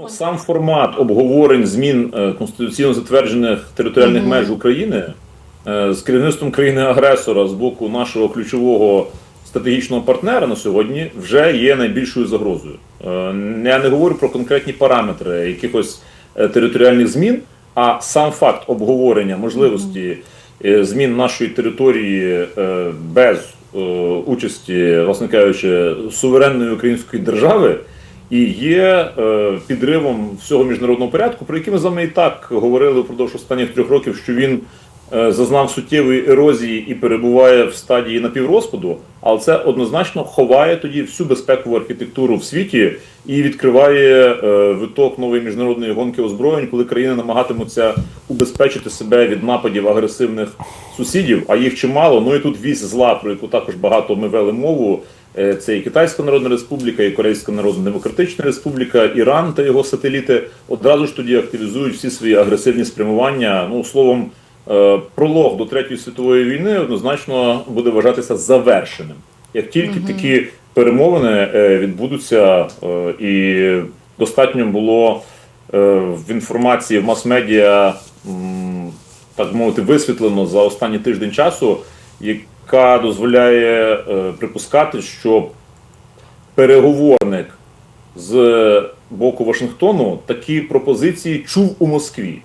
Ну, Сам формат обговорень змін е, конституційно затверджених територіальних Мгм. меж України е, з керівництвом країни-агресора з боку нашого ключового стратегічного партнера на сьогодні вже є найбільшою загрозою. Е, Я не говорю про конкретні параметри якихось територіальних змін, а сам факт обговорення можливості змін нашої території без участі, власне кажучи, суверенної української держави і є е, підривом всього міжнародного порядку, про який ми з вами і так говорили впродовж останніх трьох років, що він е, зазнав суттєвої ерозії і перебуває в стадії напіврозпаду, але це однозначно ховає тоді всю безпекову архітектуру в світі і відкриває е, виток нової міжнародної гонки озброєнь, коли країни намагатимуться убезпечити себе від нападів агресивних сусідів, а їх чимало. Ну і тут вісь зла, про яку також багато ми вели мову. Е, Це і Китайська Народна Республіка, і Корейська Народна Демократична Республіка, Іран та його сателіти одразу ж тоді активізують всі свої агресивні спрямування. Ну словом, е, пролог до третьої світової війни однозначно буде вважатися завершеним. Як тільки такі перемовини е, відбудуться, і достатньо було в інформації в мас-медіа, так мовити, висвітлено за останній тиждень часу, яка дозволяє е, припускати, що переговорник з боку Вашингтону такі пропозиції чув у Москві.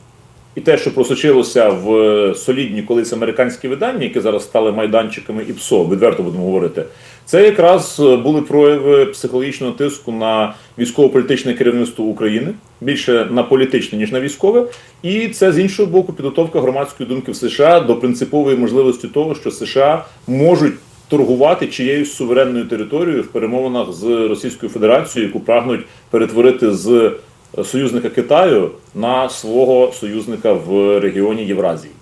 І те, що просочилося в солідні колись американські видання, які зараз стали майданчиками і ПСО, відверто будемо говорити, це якраз були прояви психологічного тиску на військово-політичне керівництво України, більше на політичне, ніж на військове. І це з іншого боку підготовка громадської думки в США до принципової можливості того, що США можуть торгувати чиєюсь суверенною територією в перемовинах з Російською Федерацією, яку прагнуть перетворити з союзника Китаю на свого союзника в регіоні Євразії.